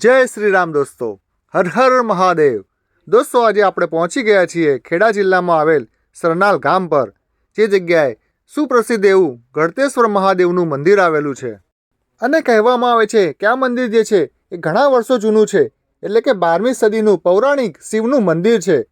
જય શ્રી રામ દોસ્તો. હર હર મહાદેવ. દોસ્તો, આજે આપણે પહોંચી ગયા છીએ ખેડા જિલ્લામાં આવેલ સરનાલ ગામ પર. જે જગ્યાએ સુપ્રસિદ્ધ એવું ગળતેશ્વર મહાદેવનું મંદિર આવેલું છે. અને કહેવામાં આવે છે કે આ મંદિર જે છે, એ ઘણા વર્ષો જૂનું છે. એટલે કે બારમી સદીનું પૌરાણિક શિવનું મંદિર છે.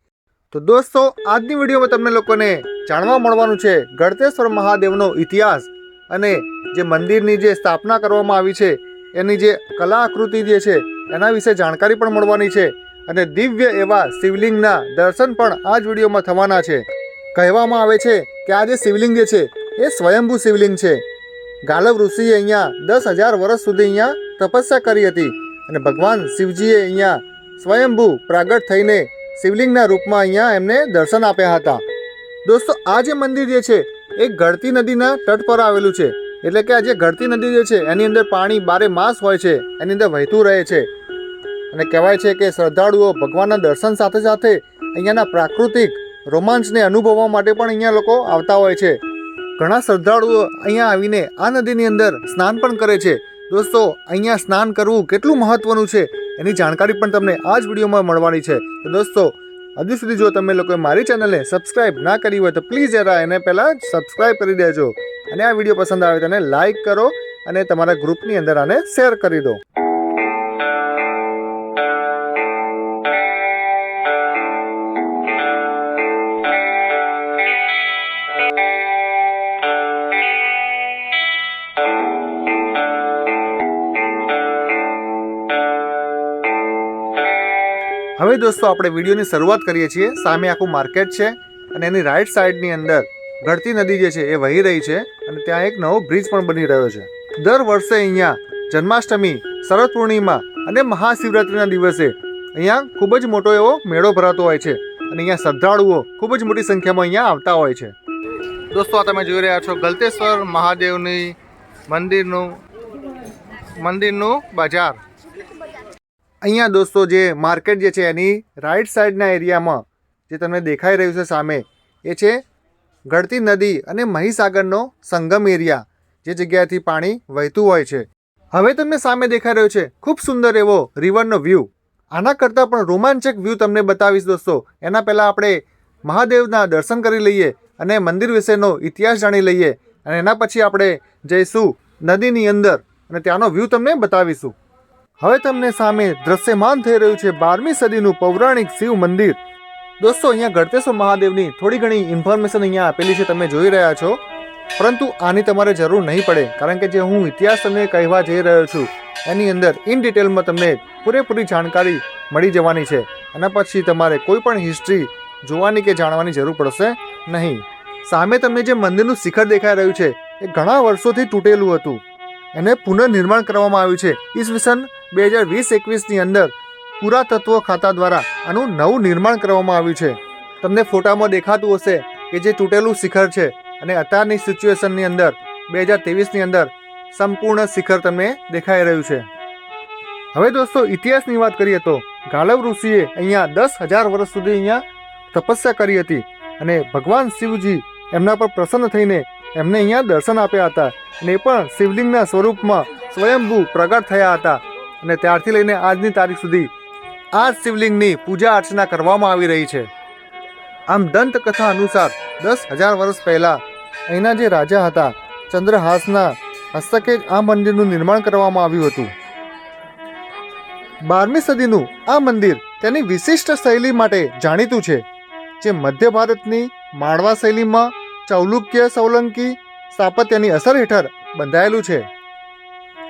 તો દોસ્તો, આજની વિડીયોમાં તમને લોકોને જાણવા મળવાનું છે ગળતેશ્વર મહાદેવનો ઇતિહાસ અને જે મંદિરની જે સ્થાપના કરવામાં આવી છે એની જે કલાકૃતિ જે છે, એના વિશે જાણકારી પણ મળવાની છે અને દિવ્ય એવા શિવલિંગના દર્શન પણ આ જ વિડીયોમાં થવાના છે. કહેવામાં આવે છે કે આ જે શિવલિંગ જે છે, એ સ્વયંભૂ શિવલિંગ છે. ગાલવ ઋષિએ અહીંયા દસ હજાર વર્ષ સુધી અહીંયા તપસ્યા કરી હતી અને ભગવાન શિવજીએ અહીંયા સ્વયંભૂ પ્રાગટ થઈને શિવલિંગના રૂપમાં અહીંયા એમને દર્શન આપ્યા હતા. દોસ્તો, આ જે મંદિર જે છે, એ ગળતી નદીના તટ પર આવેલું છે. એટલે કે આ જે ઘડતી નદી જે છે, એની અંદર પાણી બારે માસ હોય છે, એની અંદર વહેતું રહે છે. અને કહેવાય છે કે શ્રદ્ધાળુઓ ભગવાનના દર્શન સાથે સાથે અહીંયાના પ્રાકૃતિક રોમાંચને અનુભવવા માટે પણ અહીંયા લોકો આવતા હોય છે. ઘણા શ્રદ્ધાળુઓ અહીંયા આવીને આ નદીની અંદર સ્નાન પણ કરે છે. દોસ્તો, અહીંયા સ્નાન કરવું કેટલું મહત્વનું છે, એની જાણકારી પણ તમને આ જ વિડીયોમાં મળવાની છે. તો દોસ્તો હજુ સુધી જો તમે લોકોએ મારી ચેનલને સબસ્ક્રાઇબ ના કરી હોય તો પ્લીઝ જરા એને પહેલાં સબસ્ક્રાઇબ કરી દેજો. અને આ વીડિયો પસંદ આવે તો એને લાઇક કરો અને તમારા ગ્રુપની અંદર આને શેર કરી દો. હવે દોસ્તો આપણે વિડીયોની શરૂઆત કરીએ છીએ. સામે આખું માર્કેટ છે અને એની રાઈટ સાઈડની અંદર ઘડતી નદી જે છે એ વહી રહી છે અને ત્યાં એક નવો બ્રિજ પણ બની રહ્યો છે. દર વર્ષે અહીંયા જન્માષ્ટમી, શરદ પૂર્ણિમા અને મહાશિવરાત્રિના દિવસે અહીંયા ખૂબ જ મોટો એવો મેળો ભરાતો હોય છે અને અહીંયા શ્રદ્ધાળુઓ ખૂબ જ મોટી સંખ્યામાં અહીંયા આવતા હોય છે. દોસ્તો, આ તમે જોઈ રહ્યા છો ગલતેશ્વર મહાદેવની મંદિરનું મંદિરનું બજાર. અહીંયા દોસ્તો જે માર્કેટ જે છે એની રાઈટ સાઈડના એરિયામાં જે તમને દેખાઈ રહ્યું છે સામે, એ છે ગળતી નદી અને મહીસાગરનો સંગમ એરિયા, જે જગ્યાએથી પાણી વહેતું હોય છે. હવે તમને સામે દેખાઈ રહ્યો છે ખૂબ સુંદર એવો રિવરનો વ્યૂ આના કરતાં પણ રોમાંચક વ્યૂ તમને બતાવીશ દોસ્તો. એના પહેલાં આપણે મહાદેવના દર્શન કરી લઈએ અને મંદિર વિશેનો ઇતિહાસ જાણી લઈએ અને એના પછી આપણે જઈશું નદીની અંદર અને ત્યાંનો વ્યૂ તમને બતાવીશું. હવે તમને સામે દ્રશ્યમાન થઈ રહ્યું છે બારમી સદીનું પૌરાણિક શિવ મંદિર. દોસ્તો, અહીંયા ગળતેશ્વર મહાદેવની થોડી ઘણી ઇન્ફોર્મેશન અહીંયા આપેલી છે, તમે જોઈ રહ્યા છો. પરંતુ આની તમારે જરૂર નહીં પડે, કારણ કે જે હું ઇતિહાસ તમને કહેવા જઈ રહ્યો છું, એની અંદર ઇન ડિટેલમાં તમને પૂરેપૂરી જાણકારી મળી જવાની છે. એના પછી તમારે કોઈ પણ હિસ્ટ્રી જોવાની કે જાણવાની જરૂર પડશે નહીં. સામે તમને જે મંદિરનું શિખર દેખાઈ રહ્યું છે, એ ઘણા વર્ષોથી તૂટેલું હતું. એને પુનર્નિર્માણ કરવામાં આવ્યું છે. ઈસવીસન બે હજાર વીસ એકવીસની અંદર પુરાતત્વ ખાતા દ્વારા આનું નવું નિર્માણ કરવામાં આવ્યું છે. તમને ફોટામાં દેખાતું હશે કે જે તૂટેલું શિખર છે અને અત્યારની સિચ્યુએશનની અંદર બે હજાર ત્રેવીસની અંદર સંપૂર્ણ શિખર તમને દેખાઈ રહ્યું છે. હવે દોસ્તો, ઇતિહાસની વાત કરીએ તો ગાલવ ઋષિએ અહીંયા દસ હજાર વર્ષ સુધી અહીંયા તપસ્યા કરી હતી અને ભગવાન શિવજી એમના પર પ્રસન્ન થઈને એમને અહીંયા દર્શન આપ્યા હતા અને એ પણ શિવલિંગના સ્વરૂપમાં સ્વયંભૂ પ્રગટ થયા હતા. અને ત્યારથી લઈને આજની તારીખ સુધી આ શિવલિંગની પૂજા અર્ચના કરવામાં આવી રહી છે. આમ દંતકથા અનુસાર દસ હજાર વર્ષ પહેલાં અહીંના જે રાજા હતા, ચંદ્રહાસના હસ્તકે આ મંદિરનું નિર્માણ કરવામાં આવ્યું હતું. બારમી સદીનું આ મંદિર તેની વિશિષ્ટ શૈલી માટે જાણીતું છે, જે મધ્ય ભારતની માળવા શૈલીમાં, ચૌલુક્ય, સોલંકી, સ્થાપત્યની અસર હેઠળ બંધાયેલું છે.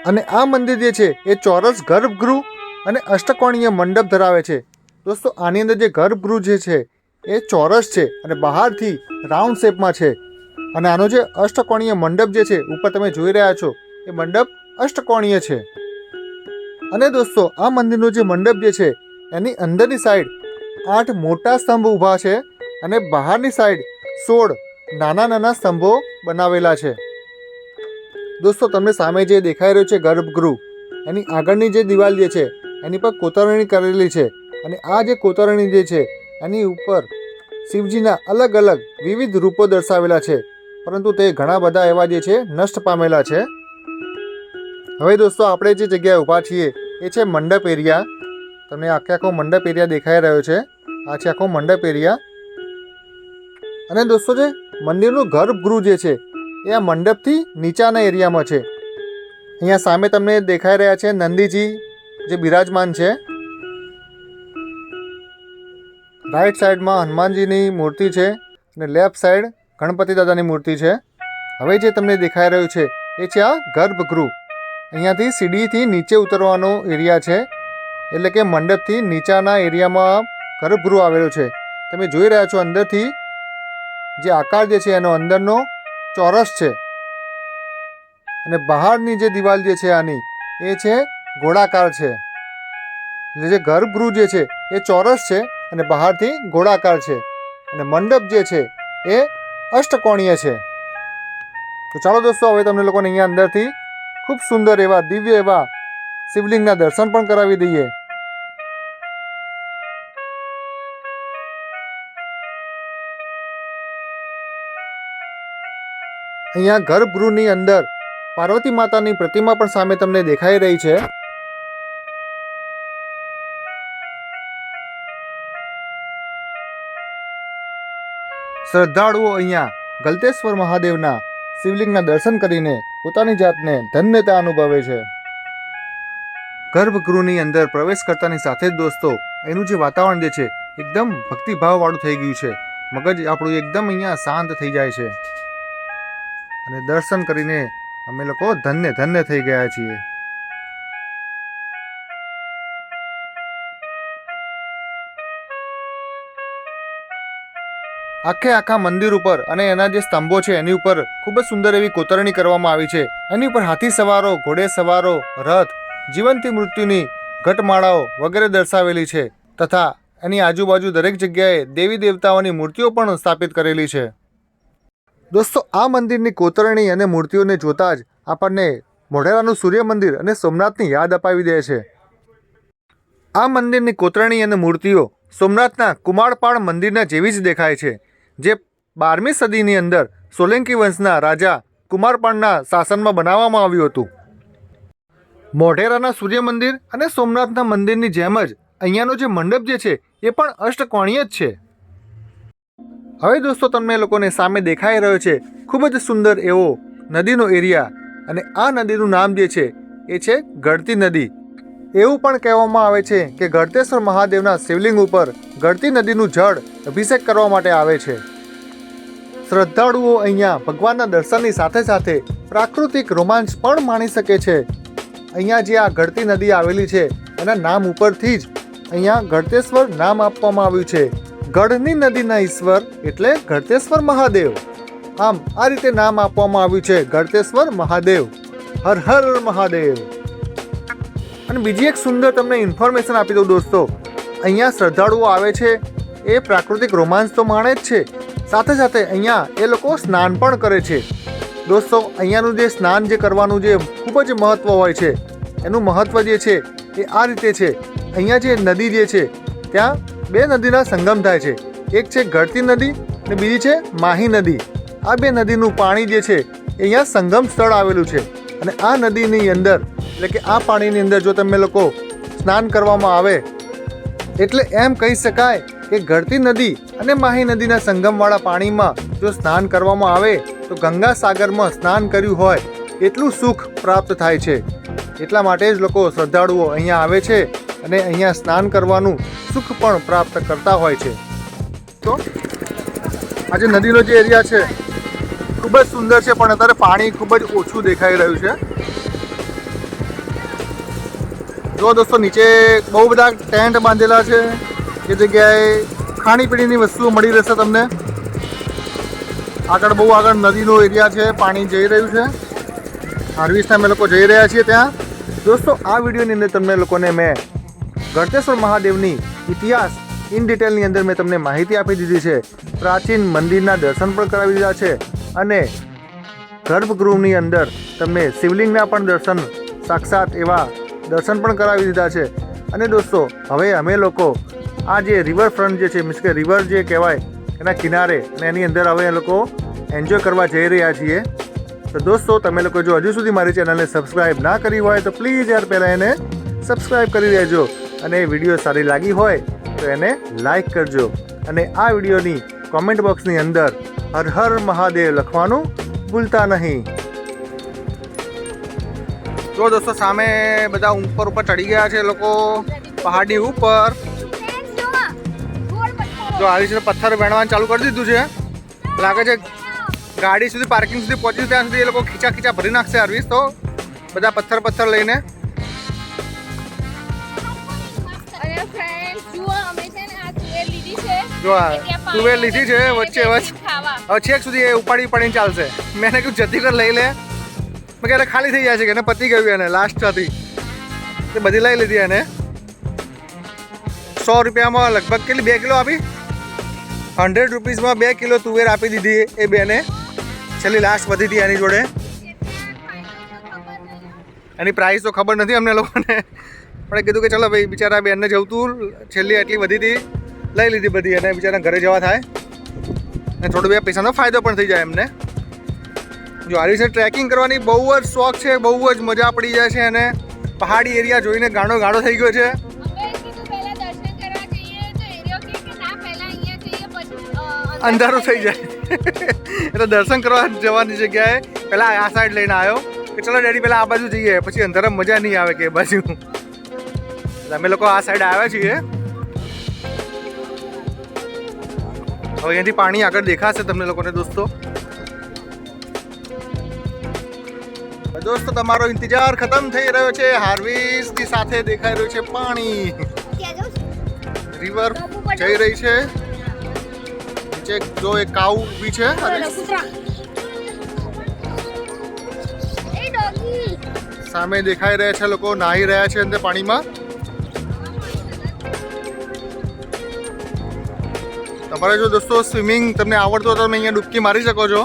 અને આ મંદિર જે છે, એ ચોરસ ગર્ભગૃહ અને અષ્ટકોણીય મંડપ ધરાવે છે. દોસ્તો, આની અંદર જે ગર્ભગૃહ જે છે, એ ચોરસ છે અને બહારથી રાઉન્ડ શેપમાં છે. અને આનો જે અષ્ટકોણીય મંડપ જે છે, ઉપર તમે જોઈ રહ્યા છો, એ મંડપ અષ્ટકોણીય છે. અને દોસ્તો, આ મંદિરનો જે મંડપ જે છે, એની અંદરની સાઈડ આઠ મોટા સ્તંભ ઊભા છે અને બહારની સાઈડ સોળ નાના નાના સ્તંભો બનાવેલા છે. દોસ્તો, તમને સામે જે દેખાઈ રહ્યું છે ગર્ભગૃહ, એની આગળની જે દિવાલ જે છે, એની પર કોતરણી કરેલી છે. અને આ જે કોતરણી જે છે, એની ઉપર શિવજીના અલગ અલગ વિવિધ રૂપો દર્શાવેલા છે. પરંતુ તે ઘણા બધા એવા જે છે, નષ્ટ પામેલા છે. હવે દોસ્તો, આપણે જે જગ્યાએ ઊભા છીએ, એ છે મંડપ એરિયા. તમને આખે આખો મંડપ એરિયા દેખાઈ રહ્યો છે. આ છે આખો મંડપ એરિયા. અને દોસ્તો, જે મંદિરનું ગર્ભગૃહ જે છે એ આ મંડપથી નીચાના એરિયામાં છે. અહીંયા સામે તમને દેખાઈ રહ્યા છે નંદીજી, જે બિરાજમાન છે. રાઈટ સાઈડમાં હનુમાનજીની મૂર્તિ છે અને લેફ્ટ સાઈડ ગણપતિ દાદાની મૂર્તિ છે. હવે જે તમને દેખાઈ રહ્યું છે, એ છે આ ગર્ભગૃહ. અહીંયાથી સીડીથી નીચે ઉતરવાનો એરિયા છે, એટલે કે મંડપથી નીચાના એરિયામાં ગર્ભગૃહ આવેલો છે. તમે જોઈ રહ્યા છો અંદરથી જે આકાર જે છે એનો અંદરનો ચોરસ છે. અને બહારની જે દિવાલ જે છે આની, એ છે ગોળાકાર છે. એટલે જે ગર્ભગૃહ જે છે, એ ચોરસ છે અને બહારથી ગોળાકાર છે. અને મંડપ જે છે, એ અષ્ટકોણીય છે. તો ચાલો દોસ્તો, હવે તમને લોકોને અહીંયા અંદરથી ખૂબ સુંદર એવા દિવ્ય એવા શિવલિંગના દર્શન પણ કરાવી દઈએ. અહીંયા ગર્ભગૃહની અંદર પાર્વતી માતાની પ્રતિમા પણ સામે તમને દેખાઈ રહી છે. શ્રદ્ધાળુઓ અહીંયા ગલતેશ્વર મહાદેવના શિવલિંગના દર્શન કરીને પોતાની જાતને ધન્યતા અનુભવે છે. ગર્ભગૃહની અંદર પ્રવેશ કરતાની સાથે જ દોસ્તો એનું જે વાતાવરણ જે છે, એકદમ ભક્તિભાવવાળું થઈ ગયું છે. મગજ આપણું એકદમ અહીંયા શાંત થઈ જાય છે. અને દર્શન કરીને અમે લોકો ધન્ય ધન્ય થઈ ગયા છીએ. આખે આખા મંદિર ઉપર અને એના જે સ્તંભો છે, એની ઉપર ખૂબ જ સુંદર એવી કોતરણી કરવામાં આવી છે. એની ઉપર હાથી સવારો, ઘોડે સવારો, રથ જીવનથી મૃત્યુની ઘટમાળાઓ વગેરે દર્શાવેલી છે તથા એની આજુબાજુ દરેક જગ્યાએ દેવી દેવતાઓની મૂર્તિઓ પણ સ્થાપિત કરેલી છે. દોસ્તો, આ મંદિરની કોતરણી અને મૂર્તિઓને જોતા જ આપણને મોઢેરાનું સૂર્ય મંદિર અને સોમનાથની યાદ અપાવી દે છે. આ મંદિરની કોતરણી અને મૂર્તિઓ સોમનાથના કુમારપાળ મંદિરના જેવી જ દેખાય છે, જે બારમી સદીની અંદર સોલંકી વંશના રાજા કુમારપાળના શાસનમાં બનાવવામાં આવ્યું હતું. મોઢેરાના સૂર્ય મંદિર અને સોમનાથના મંદિરની જેમ જ અહીંયાનો જે મંડપ જે છે, એ પણ અષ્ટકોણીય જ છે. હવે દોસ્તો તમને લોકોને સામે દેખાઈ રહ્યો છે ખૂબ જ સુંદર એવો નદીનો એરિયા અને આ નદીનું નામ જે છે એ છે ગળતી નદી. એવું પણ કહેવામાં આવે છે કે ગળતેશ્વર મહાદેવના શિવલિંગ ઉપર ગળતી નદીનું જળ અભિષેક કરવા માટે આવે છે. શ્રદ્ધાળુઓ અહીંયા ભગવાનના દર્શનની સાથે સાથે પ્રાકૃતિક રોમાંચ પણ માણી શકે છે. અહીંયા જે આ ગળતી નદી આવેલી છે એના નામ ઉપરથી જ અહીંયા ગળતેશ્વર નામ આપવામાં આવ્યું છે. ગઢની નદીના ઈશ્વર એટલે ગળતેશ્વર મહાદેવ. આમ, આ રીતે નામ આપવામાં આવ્યું છે ગળતેશ્વર મહાદેવ. હર હર મહાદેવ. અને બીજી એક સુંદર તમને ઇન્ફોર્મેશન આપી દઉં દોસ્તો. અહીંયા શ્રદ્ધાળુઓ આવે છે, એ પ્રાકૃતિક રોમાંચ તો માણે જ છે. સાથે સાથે અહીંયા એ લોકો સ્નાન પણ કરે છે. દોસ્તો, અહીંયાનું જે સ્નાન જે કરવાનું જે ખૂબ જ મહત્ત્વ હોય છે, એનું મહત્ત્વ જે છે, એ આ રીતે છે. અહીંયા જે નદી જે છે, ત્યાં બે નદીના સંગમ થાય છે. એક છે ગળતી નદી અને બીજી છે માહી નદી. આ બે નદીનું પાણી જે છે, એ અહીંયા સંગમ સ્થળ આવેલું છે. અને આ નદીની અંદર, એટલે કે આ પાણીની અંદર જો તમે લોકો સ્નાન કરવામાં આવે, એટલે એમ કહી શકાય કે ગળતી નદી અને માહી નદીના સંગમવાળા પાણીમાં જો સ્નાન કરવામાં આવે, તો ગંગા સાગરમાં સ્નાન કર્યું હોય, એટલું સુખ પ્રાપ્ત થાય છે. એટલા માટે જ લોકો શ્રદ્ધાળુઓ અહીંયા આવે છે અને અહીંયા સ્નાન કરવાનું સુખ પણ પ્રાપ્ત કરતા હોય છે. તો આજે નદીનો જે એરિયા છે, ખૂબ જ સુંદર છે, પણ અત્યારે પાણી ખૂબ જ ઓછું દેખાઈ રહ્યું છે. જો દોસ્તો, નીચે બહુ બધા ટેન્ટ બાંધેલા છે, એ જગ્યાએ ખાણીપીણીની વસ્તુઓ મળી રહેશે તમને. આગળ બહુ આગળ નદીનો એરિયા છે, પાણી જઈ રહ્યું છે. હાર્વિસ્ટ અમે લોકો જઈ રહ્યા છીએ ત્યાં. દોસ્તો, આ વિડીયોની અંદર તમને લોકોને મેં ગળતેશ્વર મહાદેવની ઇતિહાસ ઇન ડિટેલની અંદર મેં તમને માહિતી આપી દીધી છે. પ્રાચીન મંદિરના દર્શન પણ કરાવી દીધા છે અને ગર્ભગૃહની અંદર તમને શિવલિંગના પણ દર્શન સાક્ષાત એવા દર્શન પણ કરાવી દીધા છે. અને દોસ્તો, હવે અમે લોકો આ જે રિવરફ્રન્ટ જે છે મીન્સ કે રિવર જે કહેવાય, એના કિનારે અને એની અંદર હવે એ લોકો એન્જોય કરવા જઈ રહ્યા છીએ. તો દોસ્તો, તમે લોકો જો હજુ સુધી મારી ચેનલને સબસ્ક્રાઈબ ના કરી હોય તો પ્લીઝ યાર પહેલાં એને સબસ્ક્રાઈબ કરી દેજો અને વીડિયો સારી લાગી હોય તો એને લાઈક કરજો. અને આ વિડીયોની કોમેન્ટ બોક્સની અંદર હર હર મહાદેવ લખવાનું ભૂલતા નહીં. જો દોસ્તો, સામે બધા ઉપર ઉપર ચડી ગયા છે લોકો. પહાડની ઉપર. જો આવી રીતે પથ્થર વેણવાનું ચાલુ કરી દીધું છે. લાગે છે ગાડી સુધી પાર્કિંગ સુધી પહોંચ્યું, ત્યાં સુધી એ લોકો ખીચા ખીચા ભરી નાખશે આરવીસ તો. બધા પથ્થર પથ્થર લઈને. જો આ તુવેર લીધી છે વચ્ચે વચ્ચે. હવે છેક સુધી એ ઉપાડી ઉપાડીને ચાલશે. મેં કીધું જતી કર લઈ લે. મેં ક્યારે ખાલી થઈ જાય છે કે એને પતી ગયું એને લાસ્ટ હતી. તે બધી લઈ લીધી એને. સો રૂપિયામાં લગભગ કેટલી બે કિલો આપી? હંડ્રેડ રૂપીઝમાં બે કિલો તુવેર આપી દીધી એ બેને. છેલ્લી લાસ્ટ વધી હતી એની જોડે. એની પ્રાઇસ તો ખબર નથી અમને લોકોને. પણ કીધું કે ચલો ભાઈ બિચારા બેનને જવતું છેલ્લી એટલી વધી હતી. લઈ લીધી બધી અને બિચારા ઘરે જવા થાય. અને થોડું બે પૈસાનો ફાયદો પણ થઈ જાય એમને. જો આ રીતે ટ્રેકિંગ કરવાની બહુ જ શોખ છે, બહુ જ મજા પડી જાય છે અને પહાડી એરિયા જોઈને ગાણો ગાળો થઈ ગયો છે. અંધારું થઈ જાય. એટલે દર્શન કરવા જવાની જગ્યાએ પહેલાં આ સાઈડ લઈને આવ્યો કે ચલો ડેડી પહેલાં આ બાજુ જઈએ, પછી અંધારામાં મજા નહીં આવે કે બાજુ. અમે લોકો આ સાઈડ આવ્યા છીએ. હવે અહીંયાથી પાણી આગળ દેખાશે તમને લોકોને દોસ્તો. દોસ્તો તમારો ઇંતજાર ખતમ થઈ રહ્યો છે. હાર્વિસની સાથે દેખાઈ રહ્યું છે પાણી. રિવર જઈ રહી છે. નીચે જો એક કાઉ ઊભી છે હાર્વિસ. સામે દેખાઈ રહ્યા છે લોકો નાહી રહ્યા છે અંદર પાણીમાં. તમારે જો દોસ્તો સ્વિમિંગ તમને આવડતો હોય તો તમે અહીંયા ડૂબકી મારી શકો છો.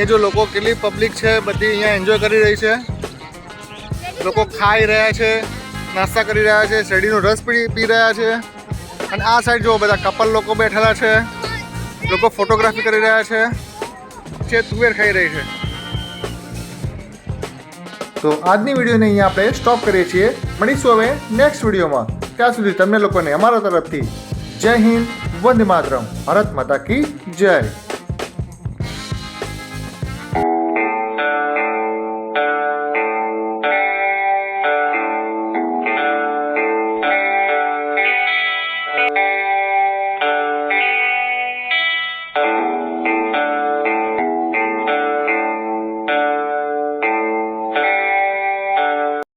એ જો લોકો કેટલી પબ્લિક છે બધી અહીંયા એન્જોય કરી રહી છે. લોકો ખાઈ રહ્યા છે નાસ્તા કરી રહ્યા છે શેરડીનો રસ પી પી રહ્યા છે. અને આ સાઈડ જો બધા કપલ લોકો બેઠેલા છે. લોકો ફોટોગ્રાફી કરી રહ્યા છે. જે તુવેર ખાઈ રહી છે. તો આજની વિડીયોને અહીંયા આપણે સ્ટોપ કરીએ છીએ. મળીશું હવે નેક્સ્ટ વિડીયોમાં. ત્યાં સુધી તમને લોકોને અમારા તરફથી જય હિન્દ વંદે માતરમ. ભારત માતા કી જય.